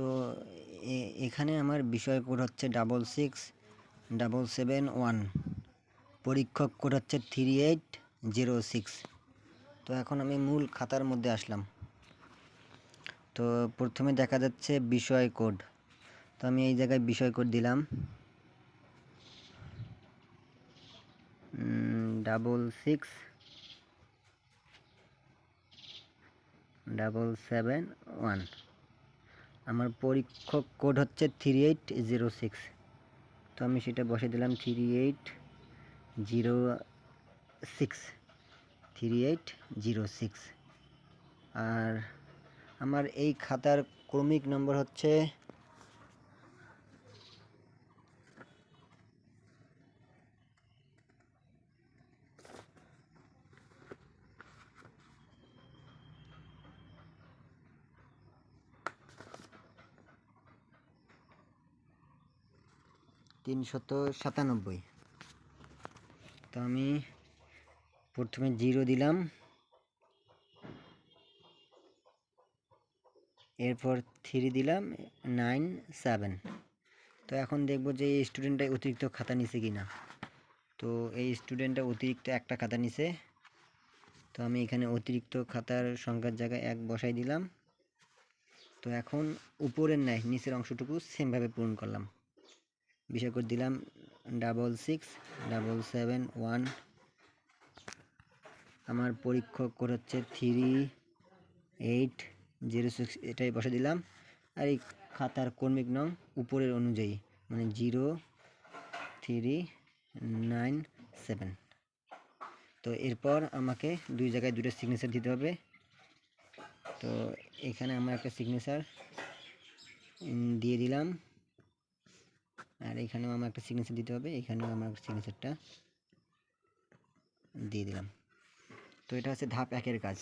তো এখানে আমার বিষয় কোড হচ্ছে double six double seven one পরীক্ষক কোড হচ্ছে থ্রি এইট জিরো সিক্স তো এখন আমি মূল খাতার মধ্যে আসলাম। তো প্রথমে দেখা যাচ্ছে বিষয় কোড। তো আমি এই জায়গায় বিষয় কোড দিলাম। Double six double seven one আমার পরীক্ষক কোড হচ্ছে থ্রি এইট জিরো সিক্স তো আমি সেটা বসে দিলাম three eight zero six three eight zero six আর আমার এই খাতার ক্রমিক নম্বর হচ্ছে তিনশত সাতানব্বই। তো আমি প্রথমে জিরো দিলাম। এরপর থ্রি দিলাম, নাইন, সেভেন। তো এখন দেখব যে এই স্টুডেন্টটা অতিরিক্ত খাতা নিছে কি না তো এই স্টুডেন্টটা অতিরিক্ত একটা খাতা নিছে। তো আমি এখানে অতিরিক্ত খাতার সংখ্যার জায়গায় এক বসাই দিলাম। তো এখন উপরের ন্যায়, নিচের অংশটুকু সেমভাবে পূরণ করলাম। বিষয় করে দিলাম double six double seven one আমার পরীক্ষক কোড হচ্ছে থ্রি এইট জিরো সিক্স এটাই বসে দিলাম। আর এই খাতার কর্মিক নং উপরের অনুযায়ী মানে জিরো থ্রি নাইন সেভেন তো এরপর আমাকে দুই জায়গায় দুটো সিগনেচার দিতে হবে। তো এখানে আমার একটা সিগনেচার দিয়ে দিলাম। আর এখানেও আমার একটা সিগনেচার দিতে হবে, এখানেও আমার সিগনেচারটা দিয়ে দিলাম। তো এটা হচ্ছে ধাপ একের কাজ।